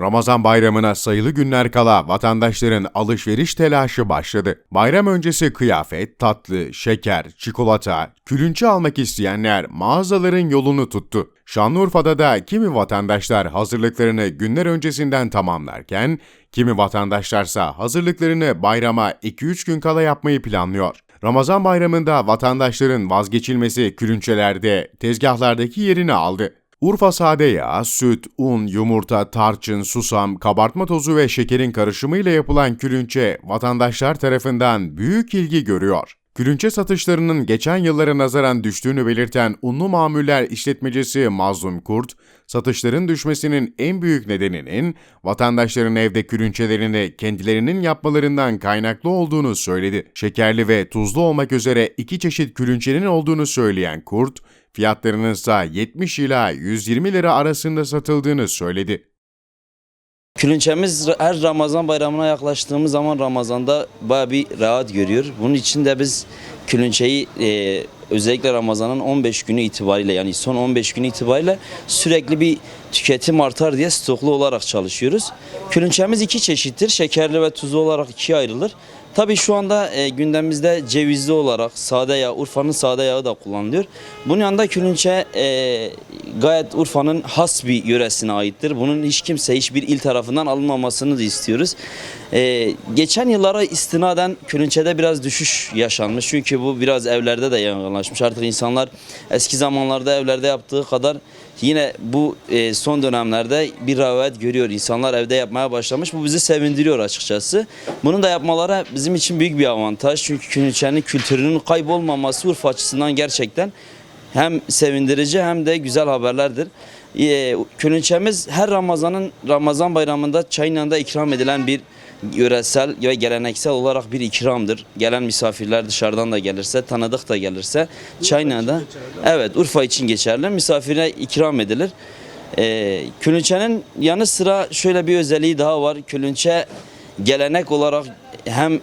Ramazan bayramına sayılı günler kala vatandaşların alışveriş telaşı başladı. Bayram öncesi kıyafet, tatlı, şeker, çikolata, külünçe almak isteyenler mağazaların yolunu tuttu. Şanlıurfa'da da kimi vatandaşlar hazırlıklarını günler öncesinden tamamlarken, kimi vatandaşlarsa hazırlıklarını bayrama 2-3 gün kala yapmayı planlıyor. Ramazan bayramında vatandaşların vazgeçilmesi külünçelerde, tezgahlardaki yerini aldı. Urfa sade yağ, süt, un, yumurta, tarçın, susam, kabartma tozu ve şekerin karışımıyla yapılan külünçe vatandaşlar tarafından büyük ilgi görüyor. Külünçe satışlarının geçen yıllara nazaran düştüğünü belirten unlu mamuller işletmecisi Mazlum Kurt, satışların düşmesinin en büyük nedeninin vatandaşların evde külünçelerini kendilerinin yapmalarından kaynaklı olduğunu söyledi. Şekerli ve tuzlu olmak üzere iki çeşit külünçenin olduğunu söyleyen Kurt, fiyatlarının ise 70 ila 120 lira arasında satıldığını söyledi. Külünçemiz her Ramazan bayramına yaklaştığımız zaman Ramazan'da baya bir rahat görüyor. Bunun için de biz külünçeyi e, özellikle Ramazan'ın 15 günü itibariyle yani son 15 günü itibariyle sürekli bir tüketim artar diye stoklu olarak çalışıyoruz. Külünçemiz iki çeşittir. Şekerli ve tuzlu olarak ikiye ayrılır. Tabii şu anda e, gündemimizde cevizli olarak sade yağ, Urfa'nın sade yağı da kullanılıyor. Bunun yanında külünçe e, gayet Urfa'nın has bir yöresine aittir. Bunun hiç kimse hiçbir il tarafından alınmamasını da istiyoruz. E, geçen yıllara istinaden külünçede biraz düşüş yaşanmış. Çünkü bu biraz evlerde de yaygınlaşmış. Artık insanlar eski zamanlarda evlerde yaptığı kadar yine bu e, son dönemlerde bir rağbet görüyor. İnsanlar evde yapmaya başlamış. Bu bizi sevindiriyor açıkçası. Bunun da yapmaları bizim için büyük bir avantaj. Çünkü külünçenin kültürünün kaybolmaması Urfa açısından gerçekten hem sevindirici hem de güzel haberlerdir. Ee, Külünçemiz her Ramazan'ın Ramazan bayramında çayın yanında ikram edilen bir yöresel ve geleneksel olarak bir ikramdır. Gelen misafirler dışarıdan da gelirse, tanıdık da gelirse çayın yanında evet Urfa için geçerli. Misafire ikram edilir. Ee, külünçenin yanı sıra şöyle bir özelliği daha var. Külünçe gelenek olarak hem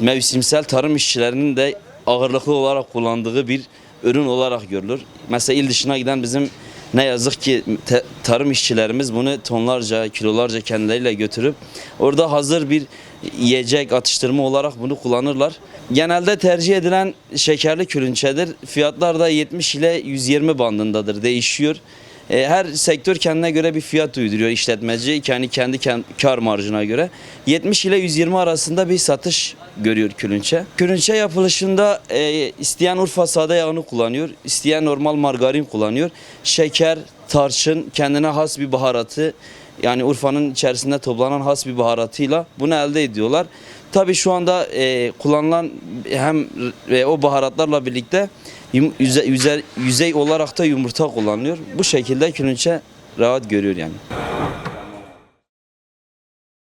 mevsimsel tarım işçilerinin de ağırlıklı olarak kullandığı bir ürün olarak görülür. Mesela il dışına giden bizim ne yazık ki tarım işçilerimiz bunu tonlarca, kilolarca kendileriyle götürüp orada hazır bir yiyecek, atıştırma olarak bunu kullanırlar. Genelde tercih edilen şekerli külünçedir. Fiyatlar da 70 ile 120 bandındadır, değişiyor. E, Her sektör kendine göre bir fiyat uyduruyor işletmeci kendi kendi ken- kar marjına göre. 70 ile 120 arasında bir satış görüyor külünçe. Külünçe yapılışında e, isteyen Urfa sade yağını kullanıyor, isteyen normal margarin kullanıyor. Şeker, tarçın, kendine has bir baharatı yani Urfa'nın içerisinde toplanan has bir baharatıyla bunu elde ediyorlar. Tabii şu anda e, kullanılan hem e, o baharatlarla birlikte yüze- yüze- yüzey olarak da yumurta kullanılıyor. Bu şekilde külünçe rahat görüyor yani.